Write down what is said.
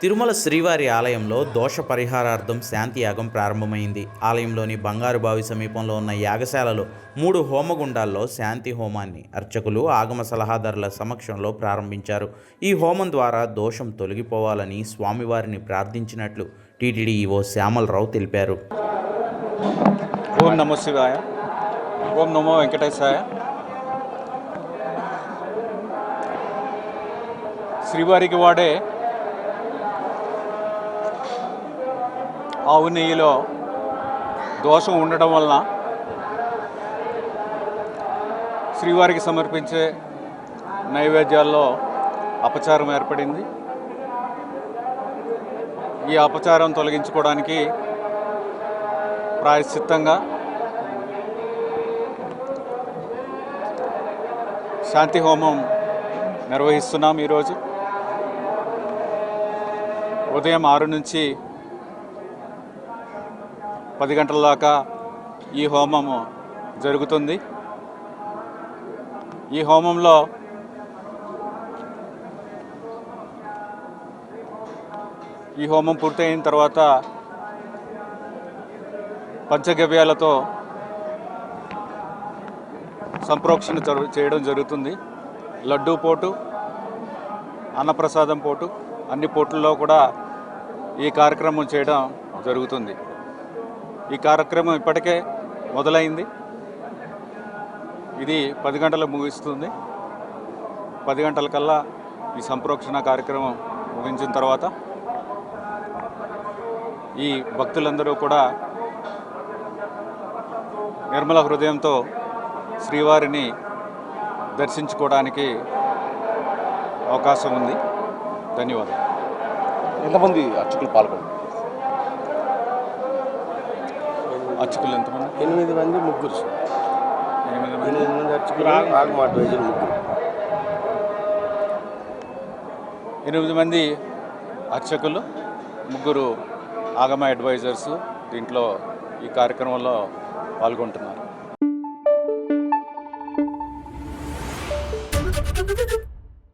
తిరుమల శ్రీవారి ఆలయంలో దోష పరిహారార్థం శాంతి యాగం ప్రారంభమైంది. ఆలయంలోని బంగారు బావి సమీపంలో ఉన్న యాగశాలలో మూడు హోమగుండాల్లో శాంతి హోమాన్ని అర్చకులు ఆగమ సలహాదారుల సమక్షంలో ప్రారంభించారు. ఈ హోమం ద్వారా దోషం తొలగిపోవాలని స్వామివారిని ప్రార్థించినట్లు టీటీడీ ఈవో శ్యామలరావు తెలిపారు. ఓం నమో శివాయ. ఓం నమో వెంకటేశాయ. శ్రీవారికి వాడే ఆవు నెయ్యిలో దోషం ఉండడం వలన శ్రీవారికి సమర్పించే నైవేద్యాల్లో అపచారం ఏర్పడింది. ఈ అపచారం తొలగించుకోవడానికి ప్రాయశ్చిత్తంగా శాంతి హోమం నిర్వహిస్తున్నాం ఈరోజు. ఉదయం ఆరు నుంచి పది గంటల దాకా ఈ హోమము జరుగుతుంది. ఈ హోమంలో ఈ హోమం పూర్తయిన తర్వాత పంచగవ్యాలతో సంప్రోక్షణ చేయడం జరుగుతుంది. లడ్డూ పోటు అన్నప్రసాదం పోటు అన్ని పోట్లలో కూడా ఈ కార్యక్రమం చేయడం జరుగుతుంది. ఈ కార్యక్రమం ఇప్పటికే మొదలైంది. ఇది పది గంటలకు ముగిస్తుంది. పది గంటల కల్లా ఈ సంప్రోక్షణ కార్యక్రమం ముగించిన తర్వాత ఈ భక్తులందరూ కూడా నిర్మల హృదయంతో శ్రీవారిని దర్శించుకోవడానికి అవకాశం ఉంది. ధన్యవాదాలు. ఎంతమంది అర్చకులు పాల్గొన్నారు? అర్చకులు ఎంతమంది? ఎనిమిది మంది ముగ్గురు. ఎనిమిది మంది? ఎనిమిది మంది అర్చకులు ఆగమ అడ్వైజర్ ముగ్గురు. ఎనిమిది మంది అర్చకులు ముగ్గురు ఆగమ అడ్వైజర్స్ దీంట్లో ఈ కార్యక్రమంలో పాల్గొంటున్నారు. Thank you.